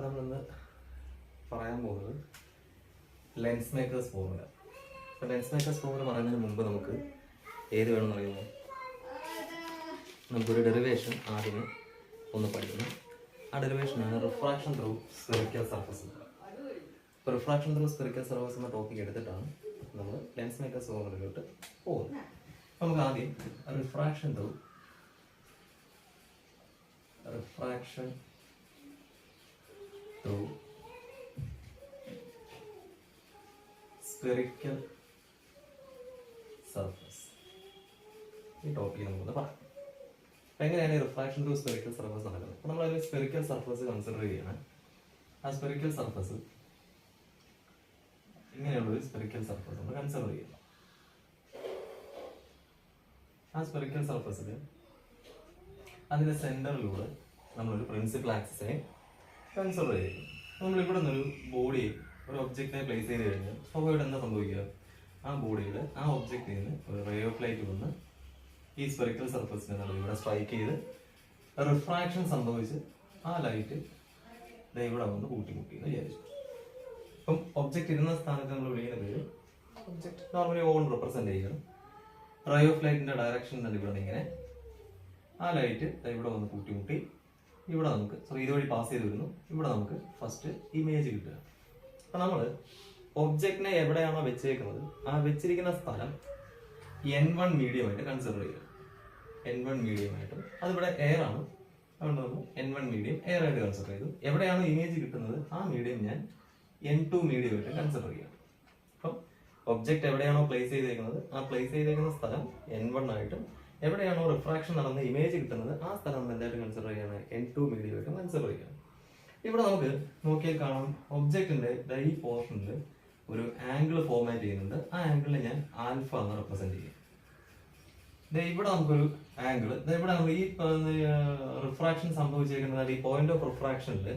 അപ്പോൾ നമ്മളിന്ന് പറയാൻ പോകുന്നത് ലെൻസ് മേക്കേഴ്സ് ഫോർമുല അപ്പോൾ ലെൻസ് മേക്കേഴ്സ് ഫോർമുല പറയുന്നതിന് മുമ്പ് നമുക്ക് ഏത് വേണമെന്ന് അറിയുമോ? നമുക്കൊരു ഡെറിവേഷൻ ആദ്യം ഒന്ന് പഠിക്കണം. ആ ഡെറിവേഷനാണ് റിഫ്രാക്ഷൻ ത്രൂ സ്പെറിക്കൽ സർഫസ് അപ്പോൾ റിഫ്രാക്ഷൻ ത്രൂ സ്പെറിക്കൽ സർഫസ് എന്ന ടോപ്പിക് എടുത്തിട്ടാണ് നമ്മൾ ലെൻസ് മേക്കേഴ്സ് ഫോർമുലയിലോട്ട് പോകുന്നത്. നമുക്ക് ആദ്യം റിഫ്രാക്ഷൻ ത്രൂ റിഫ്രാക്ഷൻ through spherical surface. ഈ ടോപ്പിക് നമുക്കൊന്ന് പറയാം. അപ്പം എങ്ങനെയാണ് റിഫ്രാക്ഷൻ ത്രൂ സ്പെറിക്കൽ സർഫസ് നടക്കുന്നത്? അപ്പോൾ അതിൽ സ്പെറിക്കൽ സർഫസ് കൺസിഡർ ചെയ്യണം. ആ സ്പെറിക്കൽ സർഫസ് ഇങ്ങനെയുള്ളൊരു സ്പെറിക്കൽ സർഫസ് നമ്മൾ കൺസിഡർ ചെയ്യണം ആ സ്പെറിക്കൽ സർഫസിൽ അതിന്റെ സെന്ററിലൂടെ നമ്മളൊരു പ്രിൻസിപ്പൽ ആക്സിസിനെ കൺസിഡർ ചെയ്യും നമ്മൾ ഇവിടെ നിന്നൊരു ബോഡി ഒരു ഒബ്ജക്റ്റിനെ പ്ലേസ് ചെയ്ത് കഴിഞ്ഞാൽ സ്വാഭാവികമായിട്ട് എന്താ സംഭവിക്കുക? ആ ബോഡിയിൽ ആ ഒബ്ജക്റ്റിൽ നിന്ന് ഒരു റേ ഓഫ് ലൈറ്റ് വന്ന് ഈ സ്പെറിക്കൽ സർഫസിനെ നമ്മൾ ഇവിടെ സ്ട്രൈക്ക് ചെയ്ത് റിഫ്രാക്ഷൻ സംഭവിച്ച് ആ ലൈറ്റ് ഇവിടെ വന്ന് കൂട്ടിമുട്ടി എന്ന് വിചാരിച്ചു. അപ്പം ഒബ്ജക്റ്റ് ഇരുന്ന സ്ഥാനത്ത് നമ്മൾ വിളിക്കുന്ന പേര് ഒബ്ജക്റ്റ് നോർമലി ഓൺ റെപ്രസെന്റ് ചെയ്യണം. റേ ഓഫ് ലൈറ്റിന്റെ ഡയറക്ഷൻ തന്നെ ഇവിടെ നിന്ന് ഇങ്ങനെ ആ ലൈറ്റ് ഇവിടെ വന്ന് കൂട്ടിമുട്ടി ഇവിടെ നമുക്ക് സോറി ഇതുവഴി പാസ് ചെയ്ത് വരുന്നു. ഇവിടെ നമുക്ക് ഫസ്റ്റ് ഇമേജ് കിട്ടുക. അപ്പൊ നമ്മൾ ഒബ്ജക്റ്റിനെ എവിടെയാണോ വെച്ചേക്കുന്നത് ആ വെച്ചിരിക്കുന്ന സ്ഥലം എൻ വൺ മീഡിയം ആയിട്ട് കൺസിഡർ ചെയ്യുക. എൻ വൺ മീഡിയം ആയിട്ട് അതിവിടെ എയർ ആണ്. അതുകൊണ്ട് നമ്മൾ എൻ വൺ മീഡിയം എയർ ആയിട്ട് കൺസിഡർ ചെയ്തു. എവിടെയാണോ ഇമേജ് കിട്ടുന്നത് ആ മീഡിയം ഞാൻ എൻ ടു മീഡിയം ആയിട്ട് കൺസിഡർ ചെയ്യാം. അപ്പം ഒബ്ജക്റ്റ് എവിടെയാണോ പ്ലേസ് ചെയ്തേക്കുന്നത് ആ പ്ലേസ് ചെയ്തേക്കുന്ന സ്ഥലം എൻ വൺ ആയിട്ടും എവിടെയാണോ റിഫ്രാക്ഷൻ നടന്ന് ഇമേജ് കിട്ടുന്നത് ആ സ്ഥലം എന്തായിട്ട് കൺസിഡർ ചെയ്യാണ് എൻ ടു മീഡിയം ആയിട്ട് കൺസിഡർ ചെയ്യാം ഇവിടെ നമുക്ക് നോക്കിയാൽ കാണാം ഒബ്ജക്റ്റിന്റെ ഈ പോർഷനിൽ ഒരു ആംഗിൾ ഫോർമാറ്റ് ചെയ്യുന്നുണ്ട്. ആ ആംഗിളിനെ ഞാൻ ആൽഫ എന്ന് റെപ്രസെന്റ് ചെയ്യും. ഇവിടെ നമുക്കൊരു ആംഗിൾ ഇവിടെ നമ്മൾ ഈ റിഫ്രാക്ഷൻ സംഭവിച്ചേക്കുന്നത് ഈ പോയിന്റ് ഓഫ് റിഫ്രാക്ഷനിൽ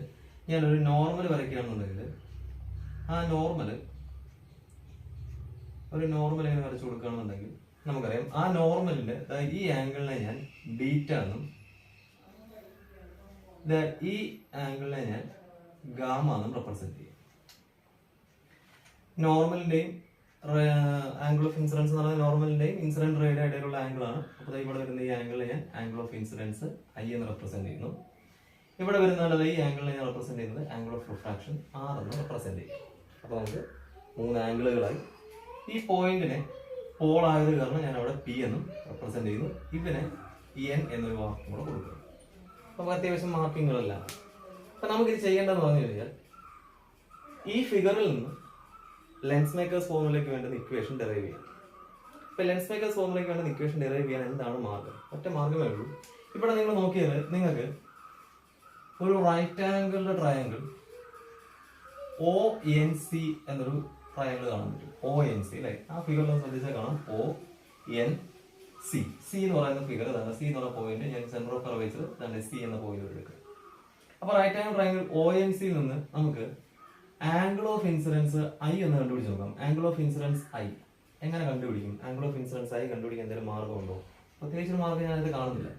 ഞാനൊരു നോർമൽ വരയ്ക്കുകയാണെന്നുണ്ടെങ്കിൽ ആ നോർമൽ ഒരു നോർമൽ ഇങ്ങനെ വരച്ചു കൊടുക്കുകയാണെന്നുണ്ടെങ്കിൽ നമുക്കറിയാം ആ നോർമലിന്റെ ഈ ആംഗിളിനെ ഞാൻ ബീറ്റ എന്നും ഈ ആംഗിളിനെ ഞാൻ ഗാമ എന്ന് റെപ്രസെന്റ് ചെയ്യും. നോർമലിന്റെയും ആംഗിൾ ഓഫ് ഇൻസിഡൻസ് എന്ന് പറയുന്നത് നോർമലിന്റെയും ഇൻസിഡന്റ് റേയുടെ ഇടയിലുള്ള ആംഗിൾ ആണ്. അപ്പോൾ ഇവിടെ വരുന്ന ഈ ആംഗിളിനെ ഞാൻ ആംഗിൾ ഓഫ് ഇൻസിഡൻസ് ഐ എന്ന് റെപ്രസെന്റ് ചെയ്യുന്നു. ഇവിടെ വരുന്ന ഈ ആംഗിളിനെ ഞാൻ റെപ്രസെന്റ് ചെയ്യുന്നത് ആംഗിൾ ഓഫ് റിഫ്രാക്ഷൻ ആർ എന്ന് റെപ്രസെന്റ് ചെയ്യും. അപ്പോൾ നമുക്ക് മൂന്ന് ആംഗിളുകളായി ഈ പോയിന്റിനെ പോൾ കാരണം ഞാൻ അവിടെ പി എന്നും റെപ്രസെന്റ് ചെയ്യുന്നു. ഇതിനെ എൻ എന്നൊരു വാക്കും കൂടെ കൊടുക്കുന്നു. അപ്പോൾ അത്യാവശ്യം മാർക്കിങ്ങുകളെല്ലാം. അപ്പം നമുക്കിത് ചെയ്യേണ്ടതെന്ന് പറഞ്ഞു കഴിഞ്ഞാൽ ഈ ഫിഗറിൽ നിന്ന് ലെൻസ് മേക്കേഴ്സ് ഫോമിലേക്ക് വേണ്ടുന്ന ഇക്വേഷൻ ഡെറൈവ് ചെയ്യാം. ഇപ്പം ലെൻസ് മേക്കേഴ്സ് ഫോമിലേക്ക് വേണ്ടുന്ന ഇക്വേഷൻ ഡെറൈവ് ചെയ്യാൻ എന്താണ് മാർഗം? ഒറ്റ മാർഗമേ ഉള്ളൂ. ഇവിടെ നിങ്ങൾ നോക്കിയത് നിങ്ങൾക്ക് ഒരു റൈറ്റ് ആംഗിളിന്റെ ട്രയാങ്കിൾ ഒ എൻ സി എന്നൊരു ട്രയാങ്കിൾ കാണാൻ പറ്റും. ഒ എൻ സി അല്ലേ ആ ഫിഗറിൽ ശ്രദ്ധിച്ചാൽ കാണാം. ഒ എൻ സി സി എന്ന് പറയുന്ന ഫിഗർ ഇതാണ്. സി എന്ന് പറയുന്ന പോയിന്റ് ഞാൻ സെന്റർ ഓഫ് കർവേച്ചർ തന്നെ സി എന്ന പോയിന്റ് എടുക്കുക. അപ്പൊ right angle triangle O N സിയിൽ നിന്ന് നമുക്ക് ആംഗിൾ ഓഫ് ഇൻസിഡൻസ് ഐ എന്ന് കണ്ടുപിടിച്ച് നോക്കാം. ആംഗിൾ ഓഫ് ഇൻസിഡൻസ് ഐ എങ്ങനെ കണ്ടുപിടിക്കും? ആംഗിൾ ഓഫ് ഇൻസിഡൻസ് ഐ കണ്ടുപിടിക്കാൻ എന്തെങ്കിലും മാർഗമുണ്ടോ പ്രത്യേകിച്ച് മാർഗം ഞാനത് കാണുന്നില്ല.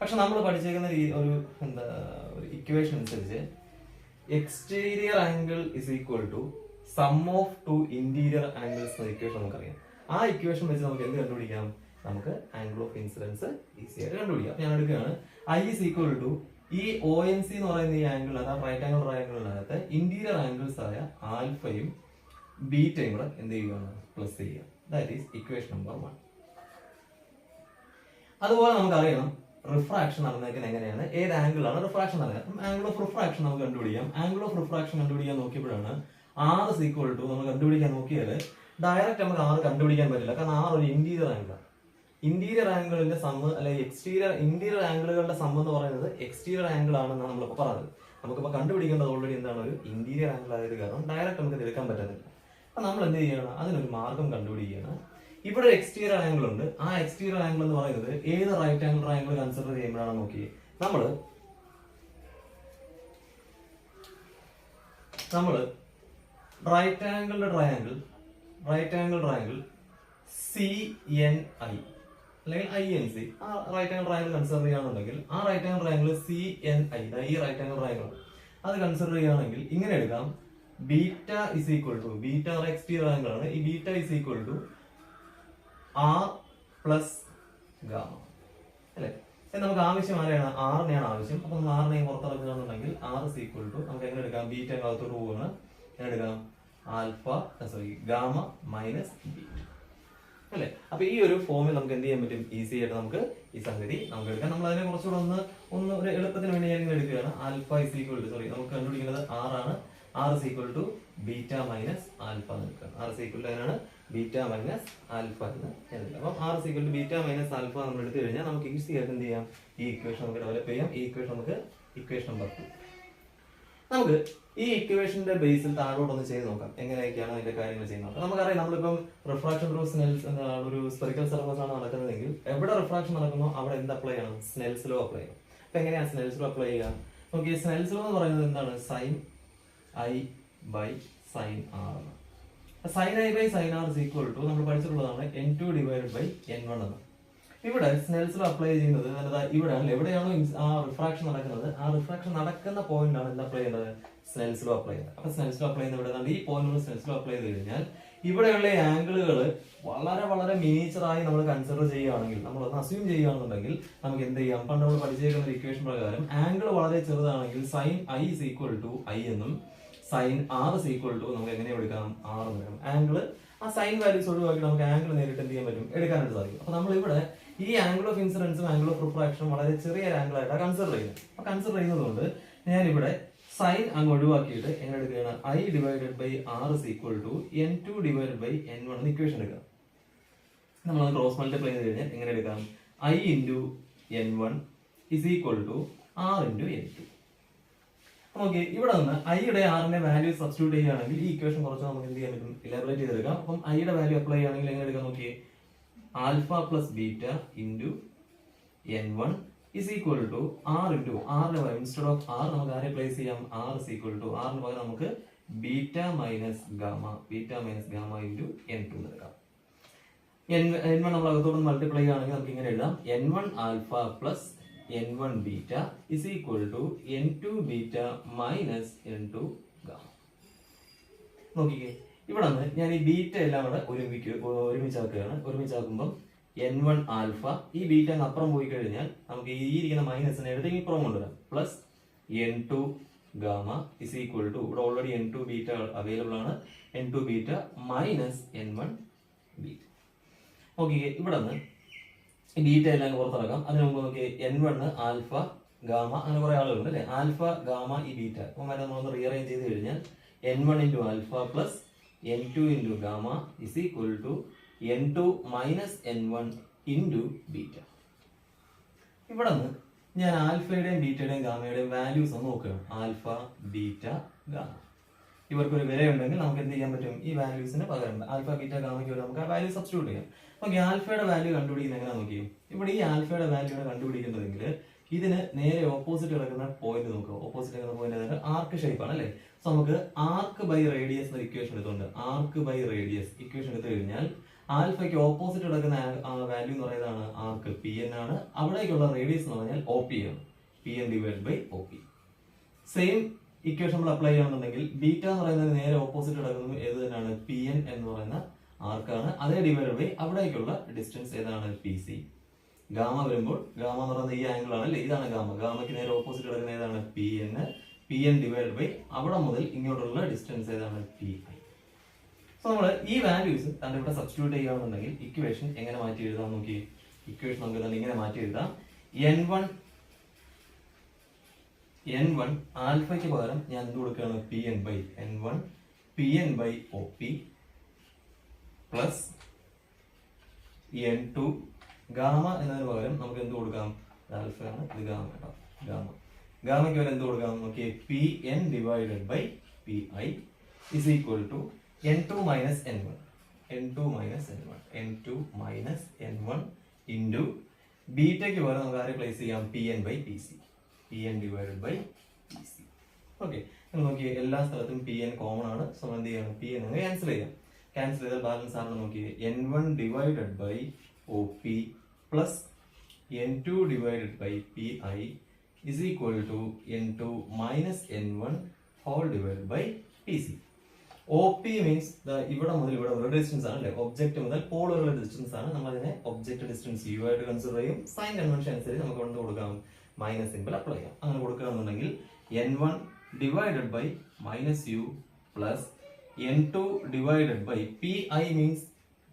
പക്ഷെ നമ്മൾ പഠിച്ചേക്കുന്ന ഒരു എന്താ ഒരു ഇക്വേഷൻ അനുസരിച്ച് exterior angle is equal to sum of two interior angles എന്ന ഇക്വേഷൻ നമുക്കറിയാം. ആ ഇക്വേഷൻ വെച്ച് നമുക്ക് എന്ത് കണ്ടുപിടിക്കാം? നമുക്ക് ആംഗിൾ ഓഫ് ഇൻസിഡൻസ് ഈസി ആയിട്ട് കണ്ടുപിടിക്കാം. ഞാൻ എടുക്കുകയാണ്. ഐ ഇസ് ഈക്വൽ ടു ഈ ഒ എൻ സി എന്ന് പറയുന്ന ഈ ആംഗിൾ അതായത് റൈറ്റ് ആംഗിൾ ട്രയാംഗിളിനകത്ത് ഇന്റീരിയർ ആംഗിൾസ് ആയ ആൽഫയും ബീറ്റയും കൂടെ എന്ത് ചെയ്യുകയാണ് പ്ലസ് ചെയ്യുക. That is equation number one അതുപോലെ നമുക്കറിയണം റിഫ്രാക്ഷൻ നടന്നേക്കുന്നത് എങ്ങനെയാണ്? ഏത് ആംഗിളാണ് റിഫ്രാക്ഷൻ നടക്കുന്നത് ആംഗിൾ ഓഫ് റിഫ്രാക്ഷൻ നമുക്ക് കണ്ടുപിടിക്കാം. ആംഗിൾ ഓഫ് റിഫ്രാക്ഷൻ കണ്ടുപിടിക്കാൻ നോക്കിയപ്പോഴാണ് ആർ ഇസ് ഈക്വൽ ടു നമ്മൾ കണ്ടുപിടിക്കാൻ നോക്കിയാൽ ഡയറക്റ്റ് നമുക്ക് ആർ കണ്ടുപിടിക്കാൻ പറ്റില്ല. കാരണം ആർ ഒരു ഇന്റീരിയർ ആംഗിളാണ് ഇന്റീരിയർ ആംഗിളിന്റെ സമ്മ് അല്ലെങ്കിൽ എക്സ്റ്റീരിയർ ഇന്റീരിയർ ആംഗിളുകളുടെ സമ്മ് എന്ന് പറയുന്നത് എക്സ്റ്റീരിയർ ആംഗിൾ ആണെന്നാണ് നമ്മളിപ്പോൾ പറഞ്ഞത്. നമുക്കിപ്പോൾ കണ്ടുപിടിക്കേണ്ടത് ഓൾറെഡി എന്താണ്? ഒരു ഇന്റീരിയർ ആംഗിൾ ആയത് കാരണം ഡയറക്റ്റ് നമുക്ക് എടുക്കാൻ പറ്റുന്നില്ല അപ്പൊ നമ്മൾ എന്ത് ചെയ്യണം? അതിനൊരു മാർഗം കണ്ടുപിടിക്കുകയാണ്. ഇവിടെ ഒരു എക്സ്റ്റീരിയർ ആംഗിൾ ഉണ്ട്. ആ എക്സ്റ്റീരിയർ ആംഗിൾ എന്ന് പറയുന്നത് ഏത് റൈറ്റ് ആംഗിൾ ആംഗിൾ കൺസിഡർ ചെയ്യുമ്പോഴാണ് നോക്കി നമ്മൾ നമ്മൾ right ആംഗിളിന്റെ triangle right angle triangle C N I അല്ലെങ്കിൽ ഐ എൻ സി ആ റൈറ്റ് ആംഗിൾ ട്രയാങ്കിൾ കൺസിഡർ ചെയ്യുകയാണെന്നുണ്ടെങ്കിൽ ആ right angle triangle C N I ഈ റൈറ്റ് ആംഗിൾ ട്രയാങ്കിൾ അത് കൺസിഡർ ചെയ്യുകയാണെങ്കിൽ ഇങ്ങനെ എടുക്കാം. Beta is equal to beta R X T triangle ആണ്. ഈ beta is equal to R plus gamma. അല്ലേ? നമുക്ക് ആവശ്യം ആരെയാണ്? ആറിനെയാണ് ആവശ്യം. അപ്പൊ നമ്മൾ ആറിനെ പുറത്തിറക്കുകയാണെന്നുണ്ടെങ്കിൽ ആർ ഇസ് ഈക്വൽ ടു നമുക്ക് എങ്ങനെ എടുക്കാം? ബീറ്റ അകത്തോട്ട് പോവുകയാണ് എങ്ങനെ എടുക്കാം? Alpha sorry gamma minus beta. അല്ലേ? അപ്പൊ ഈ ഒരു ഫോമിൽ നമുക്ക് എന്ത് ചെയ്യാൻ പറ്റും? ഈസി ആയിട്ട് നമുക്ക് ഈ സംഗതി നമുക്ക് എടുക്കാം. നമ്മൾ അതിനെ കുറച്ചുകൂടെ ഒന്ന് ഒന്ന് ഒരു എളുപ്പത്തിന് വേണ്ടി ഞാൻ എടുക്കുകയാണ്. Alpha is equal to sorry നമുക്ക് കണ്ടുപിടിക്കുന്നത് ആറാണ് R is equal to beta minus alpha എന്ന് എടുക്കുക ആർ ഇസ് ഈക്വൽ ടു അതിനാണ് ബീറ്റ മൈനസ് ആൽഫ എന്ന് എഴുതുക അപ്പം R is equal to beta minus alpha നമ്മൾ എടുത്തു കഴിഞ്ഞാൽ നമുക്ക് ഈസി ആയിട്ട് എന്ത് ചെയ്യാം? ഈ ഇക്വേഷൻ നമുക്ക് ഡെവലപ്പ് ചെയ്യാം. ഈ ഇക്വേഷൻ നമുക്ക് ഇക്വേഷൻ നമ്പർ ടു നമുക്ക് ഈ ഇക്വേഷന്റെ ബേസിൽ താഴോട്ടൊന്ന് ചെയ്ത് നോക്കാം. എങ്ങനെയൊക്കെയാണ് അതിന്റെ കാര്യങ്ങൾ ചെയ്യുന്നത്? നമുക്കറിയാം നമ്മളിപ്പം റിഫ്രാക്ഷൻ ത്രൂ സ്നെൽസ് ഒരു സ്പെറിക്കൽ സർഫസ് ആണ് നടക്കുന്നതെങ്കിൽ എവിടെ റിഫ്രാക്ഷൻ നടക്കുന്നോ? അവിടെ എന്ത് അപ്ലൈ ചെയ്യണം? സ്നെൽസിലോ അപ്ലൈ ചെയ്യണം. അപ്പൊ എങ്ങനെയാണ് സ്നെൽസിലോ അപ്ലൈ ചെയ്യുക? നോക്കി സ്നെൽസിലോ എന്ന് പറയുന്നത് എന്താണ്? Sine I by sine R എന്ന് sine I by sine R is equal to നമ്മൾ പഠിച്ചിട്ടുള്ളതാണ് N two divide by N one എന്ന്. ഇവിടെ സ്നെൽസിൽ അപ്ലൈ ചെയ്യുന്നത് അതായത് ഇവിടെ എവിടെയാണോ ആ റിഫ്രാക്ഷൻ നടക്കുന്നത്. ആ റിഫ്രാക്ഷൻ നടക്കുന്ന പോയിന്റ് ആണ് എന്താ അപ്ലൈ ചെയ്യുന്നത്? സ്നെൽസിലും അപ്ലൈ ചെയ്യുന്നത്. അപ്പൊ സ്നെൽസിലും അപ്ലൈ ചെയ്യുന്ന ഇവിടെ ഈ പോയിന്റ് സ്നെൽസിലും അപ്ലൈ ചെയ്ത് കഴിഞ്ഞാൽ ഇവിടെയുള്ള ആംഗിളുകൾ വളരെ വളരെ മിനിച്ചറായി നമ്മൾ കൺസിഡർ ചെയ്യുകയാണെങ്കിൽ നമ്മൾ ഒന്ന് അസ്യൂം ചെയ്യുകയാണെന്നുണ്ടെങ്കിൽ നമുക്ക് എന്ത് ചെയ്യാം? പണ്ട് നമ്മൾ പഠിച്ചേക്കുന്ന ഒരു ഇക്വേഷൻ പ്രകാരം ആംഗിൾ വളരെ ചെറുതാണെങ്കിൽ sine I is equal to I എന്നും sine R is equal to നമുക്ക് എങ്ങനെ എടുക്കാം? ആർ എന്ന് പറയാം ആംഗിൾ ആ സൈൻ വാല്യൂസ് ഒഴിവാക്കി നമുക്ക് ആംഗിൾ നേരിട്ട് എന്ത് ചെയ്യാൻ പറ്റും? എടുക്കാനായിട്ട് സാധിക്കും. അപ്പൊ നമ്മൾ ഇവിടെ ഈ ആംഗിൾ ഓഫ് ഇൻസിഡൻസും ആംഗിൾ ഓഫ് റിഫ്രാക്ഷനും വളരെ ചെറിയ ആംഗിൾ ആയിട്ടാണ് കൺസിഡർ ചെയ്യുന്നത്. അപ്പൊ കൺസിഡർ ചെയ്യുന്നതുകൊണ്ട് ഞാൻ ഇവിടെ സൈൻ അങ്ങ് ഒഴിവാക്കിയിട്ട് എങ്ങനെ എടുക്കുകയാണ്? I divided by R is equal to N two divided by N one എന്ന് ഇക്വേഷൻ എടുക്കാം നമ്മൾ ക്രോസ് മൾട്ടിപ്ലൈ ചെയ്ത് കഴിഞ്ഞാൽ എങ്ങനെ എടുക്കാം? I into N one is equal to R into N two okay ഇവിടെ നിന്ന് ഐയുടെ ആറിന്റെ വാല്യൂ സബ്സ്റ്റിറ്റ്യൂട്ട് ചെയ്യുകയാണെങ്കിൽ ഈ ഇക്വേഷൻ കുറച്ച് നമുക്ക് എന്ത് ചെയ്യാൻ പറ്റും? ഇലാബറേറ്റ് ചെയ്തെടുക്കാം. അപ്പം ഐയുടെ വാല്യൂ അപ്ലൈ ചെയ്യുകയാണെങ്കിൽ എങ്ങനെ എടുക്കാം? നോക്കിയേ. Alpha plus beta into N one is equal to R into ആറിന് പകരം ഇൻസ്റ്റെഡ് ഓഫ് ആർ നമുക്ക് ആരെ പ്ലേസ് ചെയ്യാം? ആർ ഇസ് ഈക്വൽ ടു ആറിന് പകരം നമുക്ക് beta minus gamma beta minus gamma into N two എടുക്കാം. എൻ എൻ വൺ നമ്മൾ അകത്തോട് മൾട്ടിപ്ലൈ ആണെങ്കിൽ നമുക്ക് ഇങ്ങനെ എഴുതാം. N one alpha plus N one beta is equal to N two beta minus N two gamma. നോക്കിക്കേ. ഇവിടെ നിന്ന് ഞാൻ ഈ ബീറ്റ എല്ലാം കൂടെ ഒരുമിക്ക് ഒരുമിച്ചാക്കുകയാണ്. ഒരുമിച്ചാക്കുമ്പം എൻ വൺ ആൽഫ ഈ ബീറ്റ അപ്പുറം പോയി കഴിഞ്ഞാൽ നമുക്ക് ഈ ഇരിക്കുന്ന മൈനസിനെ എടുത്ത് ഇപ്പുറം കൊണ്ടുവരാം. Plus N two gamma is equal to ഇവിടെ already N two beta available ആണ്. N two beta minus N one beta okay ഇവിടെ നിന്ന് ബീറ്റ എല്ലാം പുറത്തിറക്കാം. അതിന് മുമ്പ് നോക്കി എൻ വണ് ആൽഫ ഗാമ അങ്ങനെ കുറെ ആളുകളുണ്ട് അല്ലെ ആൽഫ ഗാമ ഈ ബീറ്റ അപ്പോൾ മറ്റേ നമ്മളൊന്ന് റീഅറേഞ്ച് ചെയ്ത് കഴിഞ്ഞാൽ N one into alpha plus N two into gamma is equal to N two minus N one into beta ഇവിടെ നിന്ന് ഞാൻ ആൽഫയുടെയും ബീറ്റയുടെയും ഗാമയുടെയും വാല്യൂസ് ഒന്ന് നോക്കുകയാണ് ആൽഫ ബീറ്റ ഗാമ. ഇവർക്കൊരു വിലയുണ്ടെങ്കിൽ നമുക്ക് എന്ത് ചെയ്യാൻ പറ്റും? ഈ വാല്യൂസിന് പകരം ആൽഫ ബീറ്റ ഗാമയ്ക്ക് വരെ നമുക്ക് ആ വാല്യൂ സബ്സ്റ്റിറ്റ്യൂട്ട് ചെയ്യാം. ഓക്കെ ആൽഫയുടെ വാല്യൂ കണ്ടുപിടിക്കുന്നത് എങ്ങനെ നോക്കിയും? ഇവിടെ ഈ ആൽഫയുടെ വാല്യൂടെ കണ്ടുപിടിക്കുന്നതെങ്കിൽ ഇതിന് നേരെ ഓപ്പോസിറ്റ് കിടക്കുന്ന പോയിന്റ് നോക്കുക ഓപ്പോസിറ്റ് കിടക്കുന്ന പോയിന്റ് ആർക്ക് ഷേപ്പ് ആണ് അല്ലേ? സോ നമുക്ക് ആർക്ക് ബൈ റേഡിയസ് എന്ന ഇക്വേഷൻ എടുത്തുകൊണ്ട് ആർക്ക് ബൈ റേഡിയസ് ഇക്വേഷൻ എടുത്തു കഴിഞ്ഞാൽ ആൽഫയ്ക്ക് ഓപ്പോസിറ്റ് കിടക്കുന്ന വാല്യൂ എന്ന് പറയുന്നതാണ് ആർക്ക് പി എൻ ആണ്. അവിടേക്കുള്ള റേഡിയസ് എന്ന് പറഞ്ഞാൽ ഒ പി ആണ്. P N divide by O P same equation നമ്മൾ അപ്ലൈ ചെയ്യണമെന്നുണ്ടെങ്കിൽ ബീറ്റ എന്ന് പറയുന്നത് നേരെ ഓപ്പോസിറ്റ് കിടക്കുന്നത് ഏത് തന്നെയാണ്? പി എൻ എന്ന് പറയുന്ന ആർക്കാണ് അതേ ഡിവൈഡ് ബൈ അവിടേക്കുള്ള ഡിസ്റ്റൻസ് ഏതാണ്? പി സി ഗാമ വരുമ്പോൾ ഗാമ എന്ന് പറയുന്നത് ഈ ആംഗിൾ ആണ് അല്ലേ? ഇതാണ് ഗാമ. ഗാമയ്ക്ക് നേരെ ഓപ്പോസിറ്റ് കിടക്കുന്ന ഏതാണ്? P N P N divide by അവിടെ മുതൽ ഇങ്ങോട്ടുള്ള ഡിസ്റ്റൻസ് ഏതാണ്? പി സോ നമ്മൾ ഈ വാല്യൂസ് തന്നെ ഇവിടെ സബ്സ്റ്റിറ്റ്യൂട്ട് ചെയ്യുകയാണെന്നുണ്ടെങ്കിൽ ഇക്വേഷൻ എങ്ങനെ മാറ്റി എഴുതാം നോക്കി ഇക്വേഷൻ നമുക്ക് തന്നെ ഇങ്ങനെ മാറ്റി എഴുതാം. എൻ വൺ എൻ വൺ ആൽഫയ്ക്ക് പകരം ഞാൻ എന്ത് കൊടുക്കുകയാണ്? P N by N one P N by O P plus N two gamma എന്നതിന് പകരം നമുക്ക് എന്ത് കൊടുക്കാം? ആൽഫയാണ് ഇത് ഗാമ കേട്ടോ. ഗാമ. ഗാമയ്ക്ക് വരെ എന്ത് കൊടുക്കാം? നമുക്ക് P N divided by P I is equal to N two minus N one N two minus N one N two minus N one into ബീറ്റയ്ക്ക് പകരം നമുക്ക് ആരെ പ്ലേസ് ചെയ്യാം? P N by P C P N divided by P C okay നിങ്ങൾ നോക്കിയേ. എല്ലാ സ്ഥലത്തും P N common ആണ്. So എന്ത് ചെയ്യണം പി എൻ ക്യാൻസൽ ചെയ്യാം. ക്യാൻസൽ ചെയ്താൽ ബാലൻസ് ആണ് നോക്കിയേ. N one divided by O P plus N two by N two minus N one whole divide by P C O P means ഇവിടെ മുതൽ ഇവിടെ ഒരു ഡിസ്റ്റൻസ് ആണ് അല്ലെ? ഒബ്ജക്റ്റ് മുതൽ പോൾ വരെയുള്ള ഡിസ്റ്റൻസ് ആണ്. നമ്മൾ അതിനെ ഒബ്ജക്റ്റ് ഡിസ്റ്റൻസ് യു ആയിട്ട് കൺസിഡർ ചെയ്യും. സൈൻ കൺവെൻഷൻ അനുസരിച്ച് നമുക്ക് കൊണ്ട് കൊടുക്കാം. മൈനസ് സിമ്പിൾ അപ്ലൈ ചെയ്യാം. അങ്ങനെ കൊടുക്കുകയാണെന്നുണ്ടെങ്കിൽ N one divided by minus U plus N two divided by P I means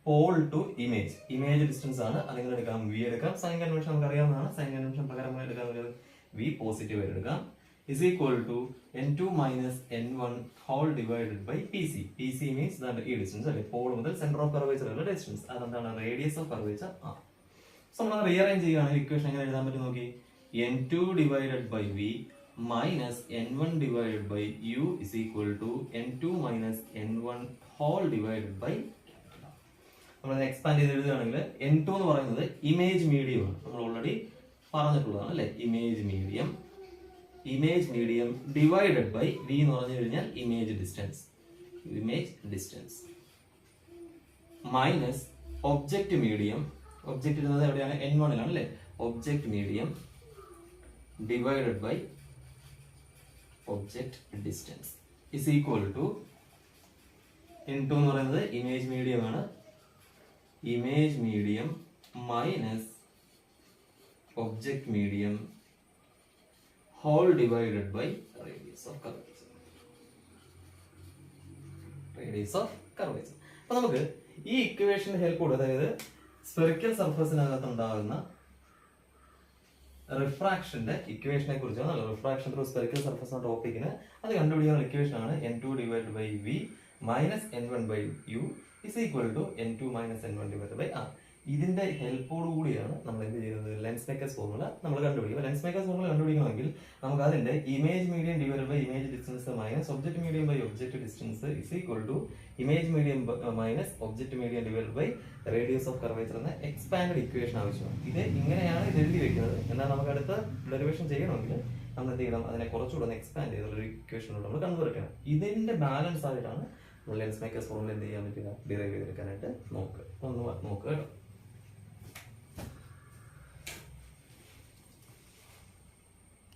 pole to image image distance ആണ്. അല്ലെങ്കിൽ എടുക്കാം വി എടുക്കാം. സൈൻ കൺവെൻഷൻ നമുക്ക് അറിയാവുന്നതാണ് സൈൻ കൺവെൻഷൻ പകരമായി എടുക്കാം. വി പോസിറ്റീവ് ആയിട്ട് എടുക്കാം. Is equal to n2 minus n1 whole divided by pc pc means that ഈ ഡിസ്റ്റൻസ് അല്ലെ? പോൾ മുതൽ സെന്റർ ഓഫ് കർവേച്ചർ ഉള്ള ഡിസ്റ്റൻസ് അതെന്താണ്? റേഡിയസ് ഓഫ് കർവേച്ചർ ആ. സോ നമ്മൾ റീഅറേഞ്ച് ചെയ്യുകയാണെങ്കിൽ ഇക്വേഷൻ എങ്ങനെ എഴുതാൻ പറ്റും നോക്കി? N two divided by V minus N one divided by U is equal to N two minus N one whole divided by നമ്മൾ എക്സ്പാൻഡ് ചെയ്ത് എഴുതുകയാണെങ്കിൽ എൻ ടു എന്ന് പറയുന്നത് ഇമേജ് മീഡിയം ആണ്. നമ്മൾ ഓൾറെഡി പറഞ്ഞിട്ടുള്ളതാണ് അല്ലേ? Image medium image medium divided by V എന്ന് പറഞ്ഞു കഴിഞ്ഞാൽ image distance image distance minus object medium object ഇരുന്നത് എവിടെയാണ്? എൻ വണ്ണിലാണ് അല്ലേ? Object medium divided by object distance is equal to N two എന്ന് പറയുന്നത് image medium image medium minus object medium whole divided by radius of curvature. Radius of curvature അപ്പൊ നമുക്ക് ഈ ഇക്വേഷന്റെ ഹെൽപ്പ് കൂടെ അതായത് സ്പെറിക്കൽ സർഫസിനകത്ത് ഉണ്ടാകുന്ന റിഫ്രാക്ഷന്റെ ഇക്വേഷനെ കുറിച്ചാണ് റിഫ്രാക്ഷൻ ത്രൂ സ്പെറിക്കൽ സർഫസ് എന്ന ടോപ്പിക്കിന് അത് കണ്ടുപിടിക്കുന്ന ഇക്വേഷൻ ആണ് N two divide by V minus N one by U is equal to N two minus N one divide by R ഇതിന്റെ ഹെൽപ്പോട് കൂടിയാണ് നമ്മൾ എന്ത് ചെയ്യുന്നത്? ലെൻസ് മേക്കേഴ്സ് ഫോർമുല നമ്മൾ കണ്ടുപിടിക്കുക. ലെൻസ് മേക്കേഴ്സ് ഫോർമുല കണ്ടുപിടിക്കണമെങ്കിൽ നമുക്ക് അതിന്റെ image medium divide by image distance minus object medium by object distance is equal to image medium minus object medium divide by radius of curvature എന്ന expand equation ആവശ്യമാണ്. ഇത് ഇങ്ങനെയാണ് ഇത് എഴുതി വെക്കുന്നത്. എന്നാൽ നമുക്ക് അടുത്ത ഡെറിവേഷൻ ചെയ്യണമെങ്കിൽ നമ്മൾ എന്ത് ചെയ്യണം? അതിനെ കുറച്ചുകൂടെ എക്സ്പാൻഡ് ചെയ്തുള്ള ഒരു ഇക്വേഷനോട് നമ്മൾ ചെയ്യണം. ഇതിന്റെ ബാലൻസ് ആയിട്ടാണ് ലെൻസ് മേക്കേഴ്സ് ഫോണിൽ എന്ത് ചെയ്യാൻ പറ്റുക? ഡിറൈവ് ചെയ്തെടുക്കാനായിട്ട് നോക്ക്. ഒന്ന് നോക്കുക കേട്ടോ.